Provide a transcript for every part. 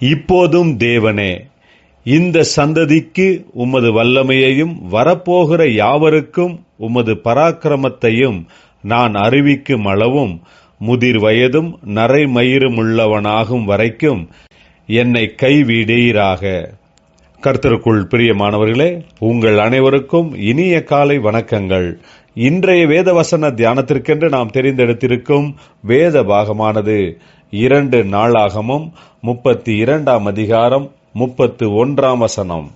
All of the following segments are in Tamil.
இப்போதும் தேவனே இந்த சந்ததிக்கு உமது வல்லமையையும் வரப்போகிற யாவருக்கும் உமது பராக்கிரமத்தையும் நான் அறிவிக்கும் அளவும் முதிர் வயதும் நரைமயிருமுள்ளவனாகும் வரைக்கும் என்னை கைவிடீராக கர்த்தருக்குள் பிரியமானவர்களே உங்கள் அனைவருக்கும் இனிய காலை வணக்கங்கள். இன்றைய வேத வசன தியானத்திற்கென்று நாம் தெரிந்தெடுத்திருக்கும் வேத பாகமானது இரண்டு நாளாகமும் முப்பத்தி இரண்டாம் அதிகாரம் முப்பத்து ஒன்றாம் வசனம்.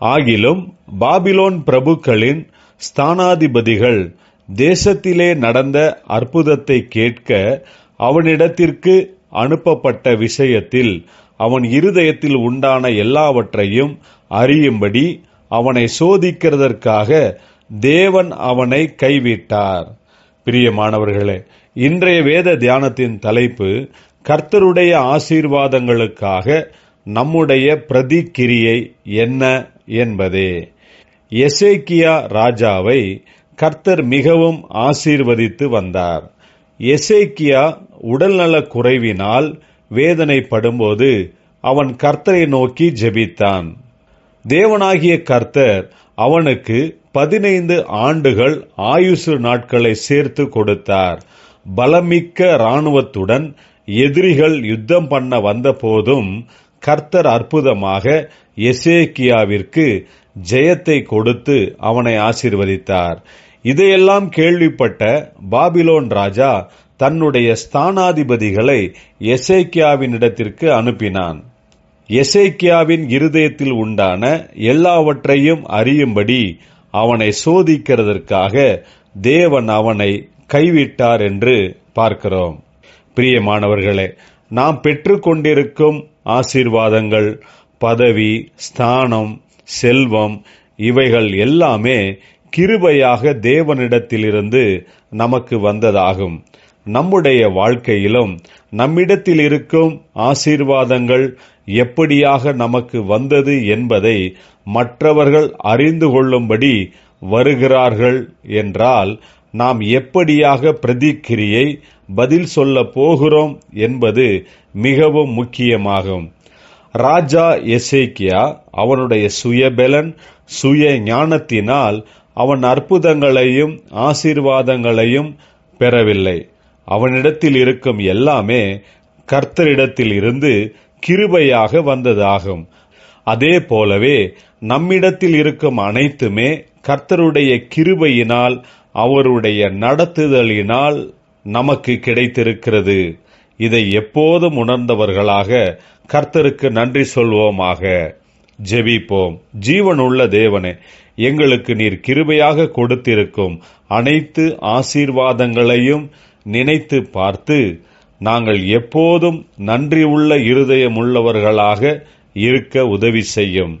ஆகிலும் பாபிலோன் பிரபுக்களின் ஸ்தானாதிபதிகள் தேசத்திலே நடந்த அற்புதத்தை கேட்க அவனிடத்திற்கு அனுப்பப்பட்ட விஷயத்தில் அவன் இருதயத்தில் உண்டான எல்லாவற்றையும் அறியும்படி அவனை சோதிக்கிறதற்காக தேவன் அவனை கைவிட்டார். பிரியமானவர்களே இன்றைய வேத தியானத்தின் தலைப்பு கர்த்தருடைய ஆசீர்வாதங்களுக்காக நம்முடைய பிரதிக்கிரியை என்ன என்பதே. எசேக்கியா ராஜாவை கர்த்தர் மிகவும் ஆசீர்வதித்து வந்தார். எசேக்கியா உடல்நலக் குறைவினால் வேதனைப்படும்போது அவன் கர்த்தரை நோக்கி ஜெபித்தான். தேவனாகிய கர்த்தர் அவனுக்கு பதினைந்து ஆண்டுகள் ஆயுசு நாட்களை சேர்த்து கொடுத்தார். பலமிக்க இராணுவத்துடன் எதிரிகள் யுத்தம் பண்ண வந்தபோதும் கர்த்தர் அற்புதமாக எசேக்கியாவிற்கு ஜெயத்தை கொடுத்து அவனை ஆசீர்வதித்தார். இதையெல்லாம் கேள்விப்பட்ட பாபிலோன் ராஜா தன்னுடைய ஸ்தானாதிபதிகளை எசேக்கியாவினிடத்திற்கு அனுப்பினான். எசேக்கியாவின் இருதயத்தில் உண்டான எல்லாவற்றையும் அறியும்படி அவனை சோதிக்கிறதற்காக தேவன் அவனை கைவிட்டார் என்று பார்க்கிறோம். பிரியமானவர்களே நாம் பெற்றுக்கொண்டிருக்கும் ஆசீர்வாதங்கள் பதவி ஸ்தானம் செல்வம் இவைகள் எல்லாமே கிருபையாக தேவனிடத்திலிருந்து நமக்கு வந்ததாகும். நம்முடைய வாழ்க்கையிலும் நம்மிடத்தில் இருக்கும் ஆசீர்வாதங்கள் எப்படியாக நமக்கு வந்தது என்பதை மற்றவர்கள் அறிந்து கொள்ளும்படி வருகிறார்கள் என்றால் நாம் எப்படியாக பிரதிக்கிரியை பதில் சொல்ல போகிறோம் என்பது மிகவும் முக்கியமாகும். ராஜா எசேக்கியா அவனுடைய சுயபலன் சுய ஞானத்தினால் அவன் அற்புதங்களையும் ஆசீர்வாதங்களையும் பெறவில்லை. அவனிடத்தில் இருக்கும் எல்லாமே கர்த்தரிடத்தில் இருந்து கிருபையாக வந்ததாகும். அதே போலவே நம்மிடத்தில் இருக்கும் அனைத்துமே கர்த்தருடைய கிருபையினால் அவருடைய நடத்துதலினால் நமக்கு கிடைத்திருக்கிறது. இதை எப்போதும் உணர்ந்தவர்களாக கர்த்தருக்கு நன்றி சொல்வோமாக. ஜெபிப்போம். ஜீவனுள்ள தேவனே எங்களுக்கு நீர் கிருபையாக கொடுத்திருக்கும் அனைத்து ஆசீர்வாதங்களையும் நினைத்து பார்த்து நாங்கள் எப்போதும் நன்றி உள்ள இருதயமுள்ளவர்களாக இருக்க உதவி செய்யும்.